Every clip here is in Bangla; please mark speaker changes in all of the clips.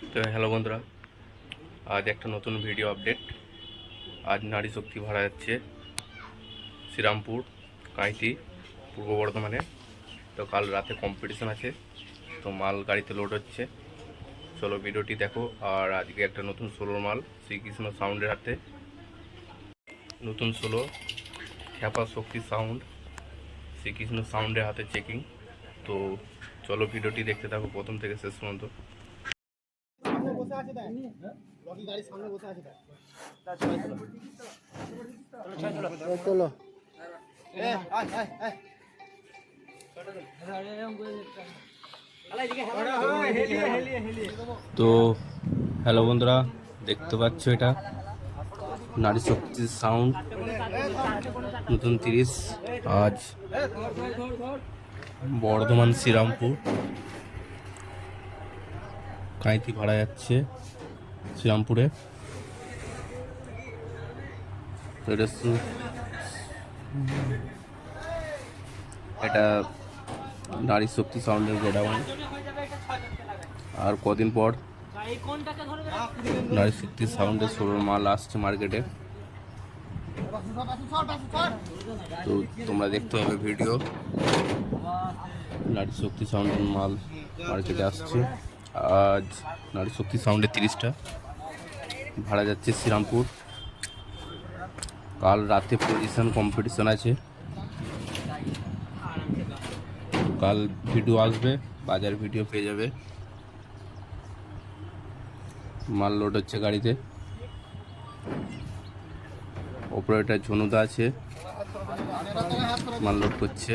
Speaker 1: তো হ্যালো বন্ধুরা, আজ একটা নতুন ভিডিও আপডেট আজ নারী শক্তি ভাড়া যাচ্ছে শ্রীরামপুর, কাঁইতি, পূর্ব বর্ধমানে। তো কাল রাতে কম্পিটিশন আছে, তো মাল গাড়িতে লোড হচ্ছে। চলো ভিডিওটি দেখো, আর আজকে একটা নতুন সোলোর মাল শ্রীকৃষ্ণ সাউন্ডের হাতে। নতুন সোলো খ্যাপা শক্তি সাউন্ড শ্রীকৃষ্ণ সাউন্ডের হাতে চেকিং তো চলো ভিডিওটি দেখতে থাকো, প্রথম থেকে শেষ পর্যন্ত।
Speaker 2: আছে গাড়ির সামনে বসে আছে চলো।
Speaker 1: তো হ্যালো বন্ধুরা দেখতে পাচ্ছ এটা? নারী শক্তি সাউন্ড নতুন তিরিশ। আজ বর্ধমান শ্রীরামপুর। কাঁইতি ভাড়া যাচ্ছে শ্রীরামপুরে। এটা এটা নারী শক্তি সাউন্ডের গোডাউন আর কদিন পর নারী শক্তি সাউন্ডের সোলোর মাল আসছে মার্কেটে তো তোমরা দেখতে হবে ভিডিও নারী শক্তি সাউন্ডের মাল মার্কেটে আসছে। আজ নারী শক্তি সাউন্ডের তিরিশটা। ভাড়া যাচ্ছে শ্রীরামপুর। কাল রাতে পজিশন কম্পিটিশন আছে। কাল ভিডিও আসবে, বাজার ভিডিও পেয়ে যাবে। মাল লোড হচ্ছে গাড়িতে। অপারেটার ঝনুদা আছে। মাল লোড করছে।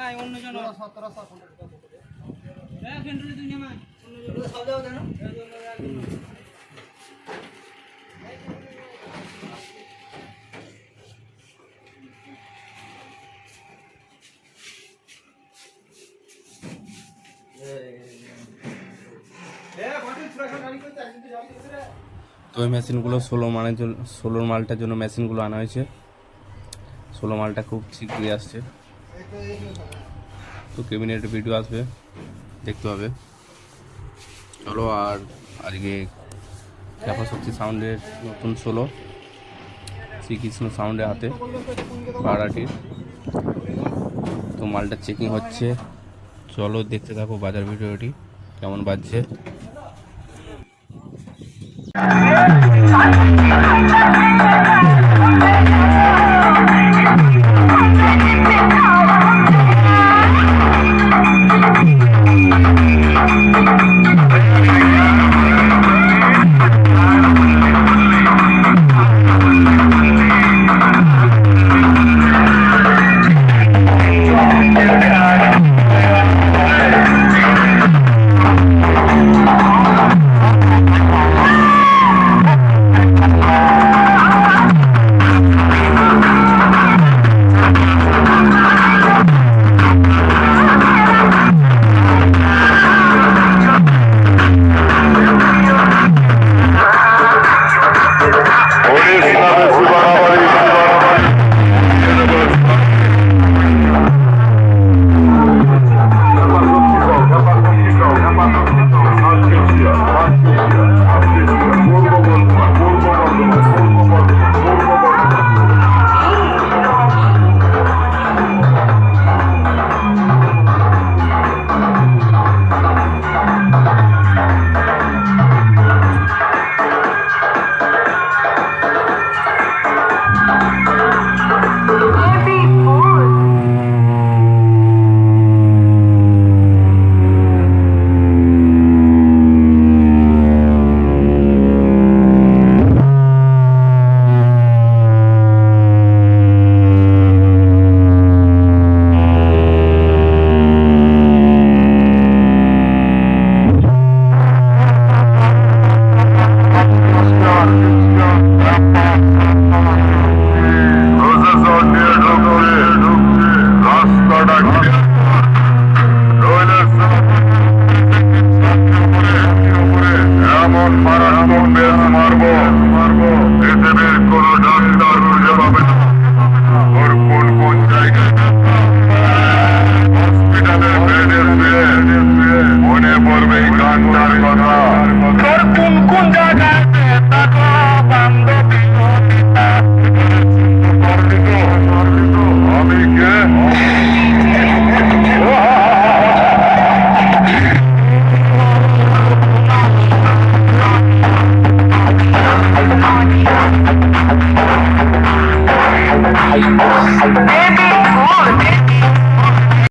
Speaker 3: তুই
Speaker 1: তো ওই মেশিনগুলো ষোলো মানের জন্য ষোলোর মালটার জন্য মেশিনগুলো আনা হয়েছে। ষোলো মালটা খুব শীঘ্রই আসছে। তো ক্যাবিনেট ভিডিও আসবে, দেখতে হবে। চলো আর আজকে ক্যাপাশক্তি সাউন্ডের নতুন সোলো শ্রীকৃষ্ণ সাউন্ডের হাতে ভাড়াটির তো মালটা চেকিং হচ্ছে। চলো দেখতে থাকো বাজার ভিডিওটি কেমন বাজছে।
Speaker 4: Thank
Speaker 1: you.